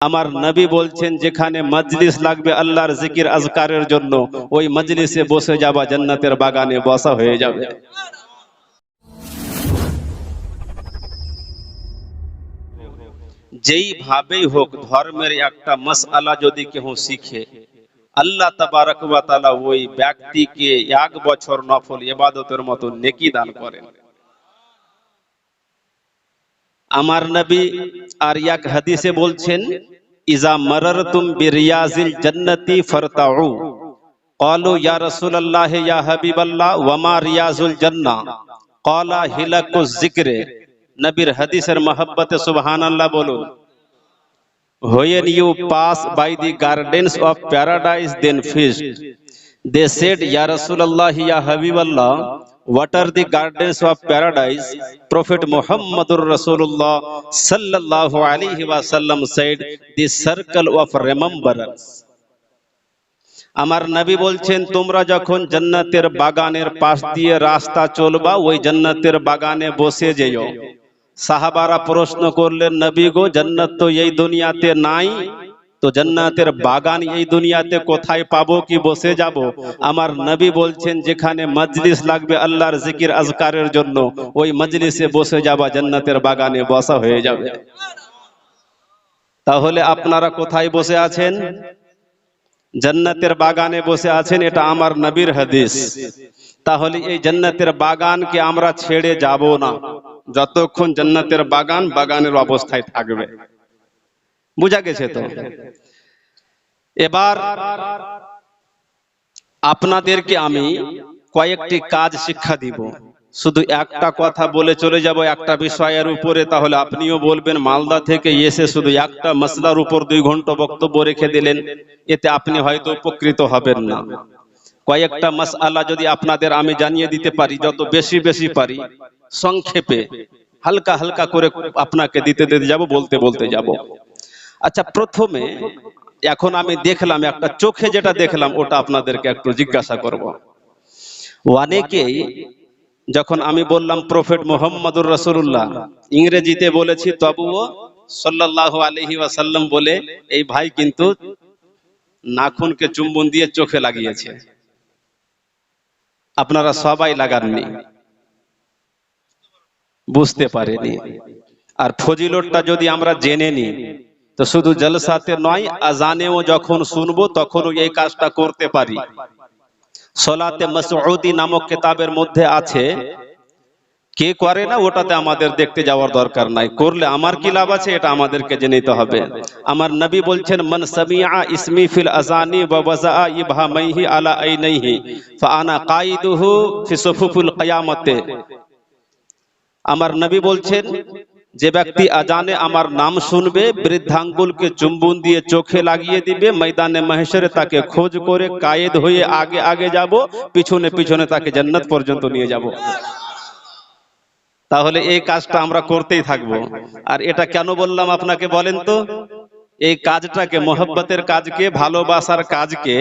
আমার নবী বলছেন, যেখানে মজলিস লাগবে আল্লাহর জিকির আজকারের জন্য, ওই মজলিসে বসে যাবা, জান্নাতের বাগানে বসা হয়ে যাবে। যেইভাবেই হোক, ধর্মের একটা মসআলা যদি কেউ শিখে, আল্লাহ ওয়া ওই ব্যক্তিকে এক বছর নফল ইবাদতের মতো নেকি দান করেন। আমার নবী আর এক হাদিসে বলছেন ইজা মারারতুম বিরিয়াজিল জান্নাতি ফারতাউ قالوا يا رسول الله يا حبيب الله وما رياض الجنة قال هلك الذكر নবীর হাদিসের মহব্বতে সুবহানাল্লাহ বলুন when you pass by the gardens of paradise then feast they said ya rasulullah ya habiballah what are the gardens of paradise prophet muhammadur rasulullah sallallahu alaihi wasallam said the circle of remembrance আমার নবী বলছেন তোমরা যখন জান্নাতের বাগানের পাশ দিয়ে রাস্তা চলবা ওই জান্নাতের বাগানে বসে যেও সাহাবারা প্রশ্ন করলেন নবী গো জান্নাত তো এই দুনিয়াতে নাই তো জান্নাতের বাগান এই দুনিয়াতে কোথায় পাবো, কি বসে যাব? আমার নবী বলছেন, যেখানে মজলিস লাগবে আল্লাহর জিকির আজকারের জন্য, ওই মজলিসে বসে যাবা, জান্নাতের বাগানে বসা হয়ে যাবে। তাহলে আপনারা কোথায় বসে আছেন? জান্নাতের বাগানে বসে আছেন, এটা আমার নবীর হাদিস। তাহলে এই জান্নাতের বাগানকে আমরা ছেড়ে যাব না। যতক্ষণ জান্নাতের বাগান বাগানের অবস্থায় থাকবে। বুঝা গেছে তো? এবার আপনাদেরকে আমি কয়েকটি কাজ শিক্ষা দিব। শুধু একটা কথা বলে চলে যাব একটা বিষয়ের উপরে, তাহলে আপনিও বলবেন, মালদা থেকে এসে শুধু একটা মশলার উপর দুই ঘণ্টা বক্তব্য রেখে দিলেন, এতে আপনি হয়তো উপকৃত হবেন না। কয়েকটা মাসআলা যদি আপনাদের আমি জানিয়ে দিতে পারি, যত বেশি বেশি পারি, সংক্ষেপে হালকা হালকা করে আপনাকে দিতে দিতে যাব, বলতে বলতে যাব। আচ্ছা প্রথমে এখন আমি দেখলাম, একটা চোখে যেটা দেখলাম, ওটা আপনাদেরকে একটু জিজ্ঞাসা করব। অনেকেই যখন আমি বললাম প্রফেট মোহাম্মদুর রসুল্লাহ ইংরেজিতে বলেছি, তবুও সাল্লাহ আলহি ওয়াসাল্লাম বলে, এই ভাই কিন্তু নাখুনকে চুম্বন দিয়ে চোখে লাগিয়েছে। আপনারা সবাই লাগাননি। বুঝতে পারেনি। আর ফজিলতটা যদি আমরা জেনে নিই তো শুধু জলসাতে নয়, আজানেও যখন শুনব তখনও এই কাজটা করতে পারি। সলাতে মসউদি নামক কিতাবের মধ্যে আছে, কে করে না ওটাতে আমাদের দেখতে যাওয়ার দরকার নাই। করলে আমার কি লাভ আছে এটা আমাদেরকে জেনে নিতে হবে। আমার নবী বলছেন, মান সামিআ ইসমি ফিল আজানি ওয়া ওয়াজা ইবহামাইহি আলা আইনাইহি, ফাআনা কাইদুহু ফি সুফুফিল কিয়ামতে। আমার নবী বলছেন যে ব্যক্তি আজানে আমার নাম শুনবে, বৃদ্ধাঙ্গুলকে চুম্বন দিয়ে চোখে লাগিয়ে দিবে, ময়দানে মহেশ্বরে তাকে খোঁজ করে কায়েদ হয়ে আগে আগে যাব, পিছনে পিছনে তাকে জান্নাত পর্যন্ত নিয়ে যাব। তাহলে এই কাজটা আমরা করতেই থাকব। আর এটা কেন বললাম আপনাকে বলেন তো? এই কাজটাকে, মোহব্বতের কাজকে, ভালোবাসার কাজকে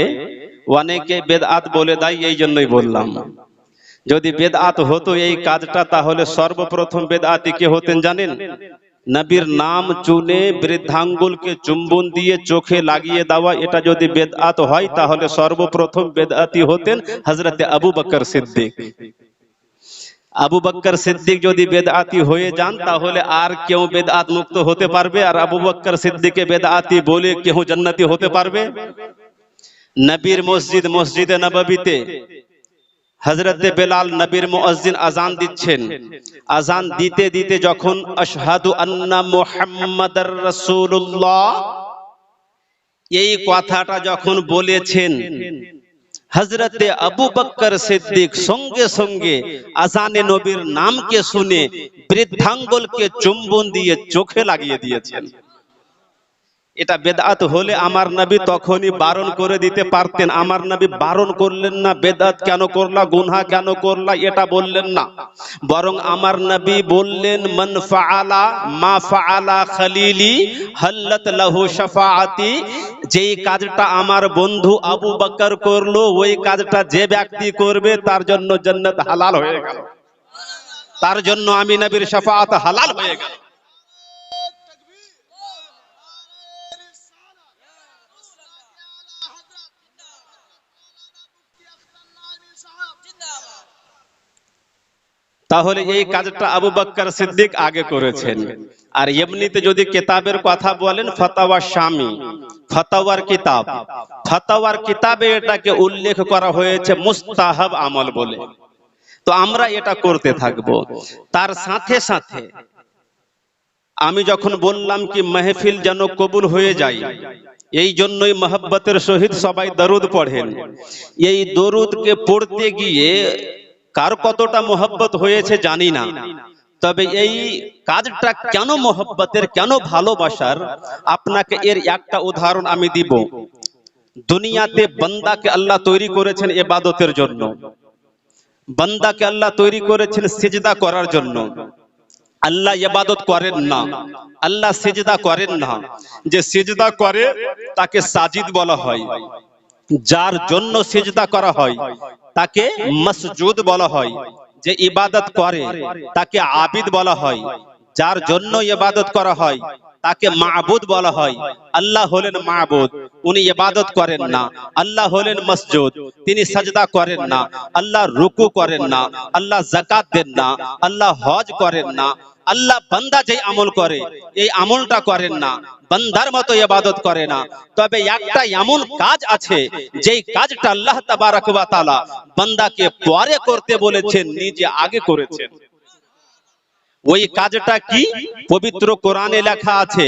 অনেকে বেদআত বলে দেয়, এই জন্যই বললাম। যদি বেদআত হতো এই কাজটা, তাহলে সর্বপ্রথম বেদআতি কে হতেন জানেন? নবীর নাম চুনে বৃদ্ধাঙ্গুলকে চুম্বন দিয়ে চোখে লাগিয়ে দেওয়া, এটা যদি বেদআত হয়, তাহলে সর্বপ্রথম বেদআতি হতেন হজরতে আবু বকর সিদ্দিক। আবু বক্কর সিদ্দিক যদি বেদআতি হয়ে যান, তাহলে আর কেউ বেদআত মুক্ত হতে পারবে? আর আবু বক্কর সিদ্দিকে বেদআতি বলে কেউ জান্নাতি হতে পারবে? নবীর মসজিদ, মসজিদে নববীতে। হজরতে বেলাল নবীর মুয়াজ্জিন আজান দিচ্ছেন। আজান দিতে দিতে যখন আশহাদু আন্না মুহাম্মাদার রাসূলুল্লাহ, এই কথাটা যখন বলেছেন হজরতে আবু বক্কর সিদ্দিক সঙ্গে সঙ্গে আজানে নবীর নামকে শুনে বৃদ্ধাঙ্গলকে চুম্বন দিয়ে চোখে লাগিয়ে দিয়েছেন। এটা বেদাত হলে আমার নবী তখনই বারণ করে দিতে পারতেন। আমার নবী বারণ করলেন না, বেদাত কেন করলা, গুনহা কেন করলা, এটা বললেন না। বরং আমার নবী বললেন, মান ফাআলা, মা ফাআলা খালিলি, হাল্লাত লাহু শাফাআতি। যেই কাজটা আমার বন্ধু আবু বকর করল, ওই কাজটা যে ব্যক্তি করবে, তার জন্য জান্নাত হালাল হয়ে গেল। তার জন্য আমি নবীর শাফাআত হালাল হয়ে গেল। তাহলে এই কাজটা আবু বাক্কার সিদ্দিক আগে করেছেন। আর এমনিতে যদি কেতাবের কথা বলেন ফতাওয়া স্বামী, ফতাওয়ার কিতাব। ফতাওয়ার কিতাবে এটাকে উল্লেখ করা হয়েছে মুস্তাহাব আমল বলে। তো আমরা এটা করতে থাকব। তার সাথে সাথে আমি যখন বললাম কি মেহফিল যেন কবুল হয়ে যায়, এই জন্যই মহব্বতের সহিত সবাই দরুদ পড়েন। এই দরুদকে পড়তে গিয়ে কার কতটা মোহব্বত হয়েছে জানি না। তবে এই কাজটা কেন মোহব্বতের, কেন ভালোবাসার, আপনাকে এর একটা উদাহরণ আমি দিব। দুনিয়াতে বান্দাকে আল্লাহ তৈরি করেছেন এবাদতের জন্য। বান্দাকে আল্লাহ তৈরি করেছেন সিজদা করার জন্য। আল্লাহ ইবাদত করেন না। আল্লাহ সিজদা করেন না। যে সিজদা করে, তাকে সাজিদ বলা হয়। যার জন্য সিজদা করা হয়, তাকে মসজুদ বলা হয়, যে ইবাদত করে, তাকে আবিদ বলা হয়। যার জন্য ইবাদত করা হয়, তাকে মাহবুদ বলা হয়। আল্লাহ হলেন মাহবুদ উনি ইবাদত করেন না। আল্লাহ হলেন মসজুদ, তিনি সাজদা করেন না। আল্লাহ রুকু করেন না, আল্লাহ জাকাত দেন না, আল্লাহ হজ করেন না। আল্লাহ বান্দা যে আমল করে, এই আমলটা করেন না। বান্দার মতো ইবাদত করে না। তবে একটা এমন কাজ আছে, যেই কাজটা আল্লাহ তাবারাক ওয়া তাআলা বান্দাকে পরে করতে বলেছেন, নিজে আগে করেছেন। ওই কাজটা কি? পবিত্র কোরআনে লেখা আছে,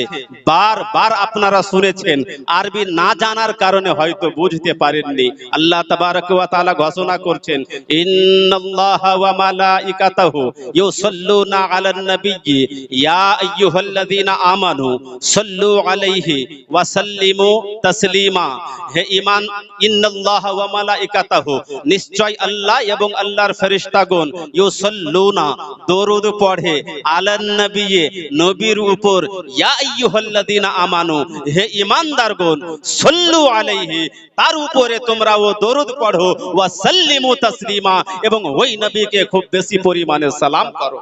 বারবার আপনারা শুনেছেন, আরবি না জানার কারণে হয়তো বুঝতে পারেননি। আল্লাহ তাবারক ঘোষণা করছেন আমানু আলাইহি হে নিশ্চয় আল্লাহ এবং আল্লাহর ফেরেশতাগণ ইউসাল্লুনা, দরুদ পড়ে আলান নবিয়ে নবীর উপর, ইয়া আইয়ুহাল্লাযীনা আমানু, হে ঈমানদারগণ, সাল্লু আলাইহি, তার উপরে তোমরা ও দরুদ পড়ো, ওয়া সাল্লিমু তাসলিমা, এবং ওই নবীকে খুব বেশি পরিমাণে সালাম করো।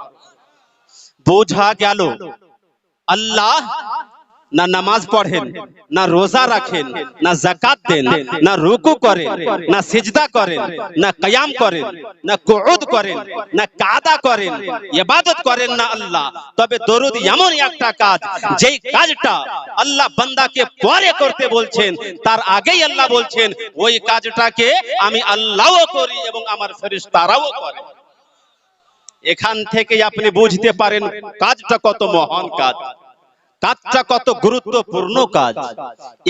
বোঝা গেল? আল্লাহ না নামাজ পড়েন, না রোজা রাখেন, না জাকাত দেন, না রুকু করেন, না সিজদা করেন, না কিয়াম করেন, না কুউদ করেন, না কাদা করেন, ইবাদত করেন না আল্লাহ। তবে দরুদ এমন একটা কাজ, যেই কাজটা আল্লাহ বান্দাকে পরে করতে বলছেন, তার আগেই আল্লাহ বলছেন, ওই কাজটাকে আমি আল্লাহও করি এবং আমার ফেরেশতারাও করে। এখান থেকে আপনি বুঝতে পারেন কাজটা কত মহান কাজ। কাজটা কত গুরুত্বপূর্ণ কাজ?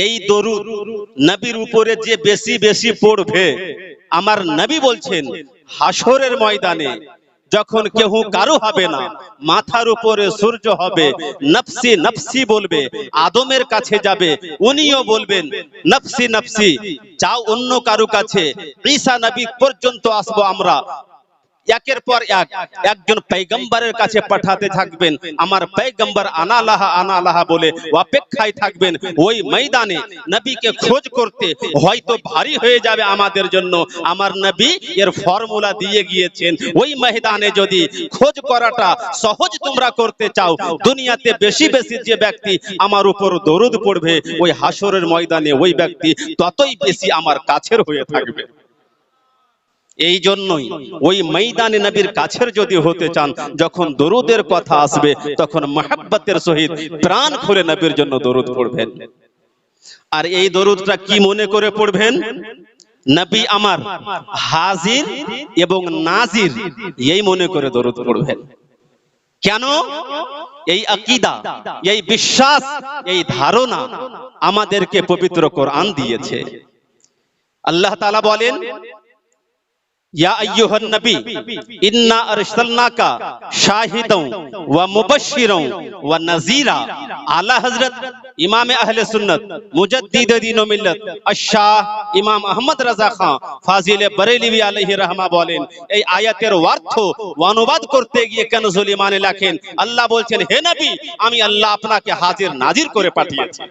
এই দরুদ নবীর উপরে যে বেশি বেশি পড়বে, আমার নবী বলছেন হাসরের ময়দানে যখন কেউ কারও হবে না, মাথার উপরে সূর্য হবে, নফসি নফসি বলবে, আদমের কাছে যাবে, উনিও বলবেন, নফসি নফসি, যাও অন্য কারও কাছে, ঈসা নবী পর্যন্ত আসব আমরা একের পর এক, একজন পৈগম্বরের কাছে পাঠাতে থাকবেন। আমার পৈগম্বর আনালাহা আনালাহা বলে অপেক্ষায় থাকবেন। ওই ময়দানে নবীকে খোঁজ করতে হয়তো ভারী হয়ে যাবে আমাদের জন্য। আমার নবী এর ফর্মুলা দিয়ে গিয়েছেন। ওই ময়দানে যদি খোঁজ করাটা সহজ তোমরা করতে চাও, দুনিয়াতে বেশি বেশি যে ব্যক্তি আমার উপর দরুদ পড়বে, ওই হাসরের ময়দানে ওই ব্যক্তি ততই বেশি আমার কাছের হয়ে থাকবে। এই জন্যই ওই মৈদানে নবীর কাছের যদি হতে চান, যখন দরুদের কথা আসবে, তখন মহাব্বতের সহিত প্রাণ খুলে নবীর জন্য দরুদ পড়বেন। আর এই দরুদটা কি মনে করে পড়বেন? নবী আমার, হাজির এবং নাজির, এই মনে করে দরুদ পড়বেন। কেন? এই আকিদা, এই বিশ্বাস, এই ধারণা আমাদেরকে পবিত্র কোরআন দিয়েছে। আল্লাহ তাআলা বলেন ইয়া আইয়ুহান নবী ইন্না আরসালনাকা শাহিদাও ওয়া মুবাশশিরাও ওয়া নাযীরা আলা হযরত ইমামে আহলে সুন্নাত মুজাদ্দিদ দ্বীন ও মিল্লাত আশ-শাহ ইমাম আহমদ রাজা খান ফাজিলে বরেলভী আলাইহি রাহমা বলেন এই আয়াতের অর্থ ও অনুবাদ করতে গিয়ে কেনজুল ইমানে লেখেন আল্লাহ বলছেন হে নবী আমি আল্লাহ আপনাকে হাজির নাজির করে পাঠিয়েছি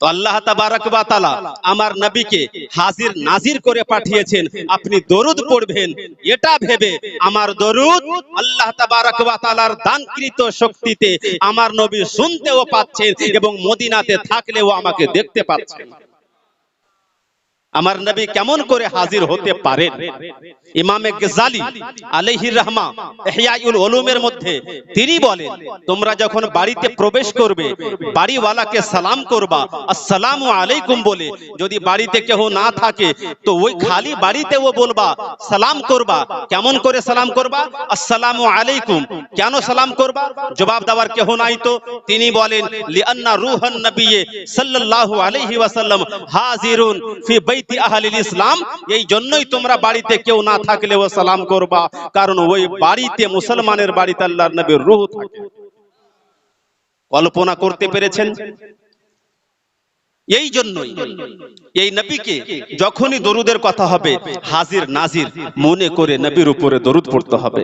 তো আল্লাহ তাবারাক ওয়া আমার নবীকে হাজির নাজির করে পাঠিয়েছেন। আপনি দরুদ পড়বেন। এটা ভেবে আমার দরুদ আল্লাহ তাবারাক ওয়া দানকৃত শক্তিতে আমার নবী শুনতেও পাচ্ছেন এবং মদিনাতে থাকলেও আমাকে দেখতে পাচ্ছেন। আমার নবী কেমন করে হাজির হতে পারেন? ইমামে গজালি আলাইহির রহমা মধ্যে তিনি বলেন, তোমরা যখন বাড়িতে প্রবেশ করবে, বাড়িওয়ালাকে সালাম করবা। আসসালামু আলাইকুম বলে, যদি বাড়িতে কেউ না থাকে, তো ওই খালি বাড়িতেও বলবা, সালাম করবা। কেমন করে সালাম করবা? আসসালামু আলাইকুম। কেন সালাম করবা? জবাব দেওয়ার কেহ নাই তো। তিনি বলেন, লিআন্না রূহান নবিয়ে সাল্লাল্লাহু আলাইহি ওয়াসাল্লাম হাজিরুন বাইতি আহলিল ইসলাম, এই জন্যই তোমরা বাড়িতে কেউ না থাকলেও সালাম করবা। কারণ ওই বাড়িতে মুসলমানের বাড়িতে আল্লাহর নবীর রূহ থাকে। কল্পনা করতে পেরেছেন? এই জন্যই এই নবীকে যখনই দরুদের কথা হবে, হাজির নাজির মনে করে নবীর উপরে দরুদ পড়তে হবে।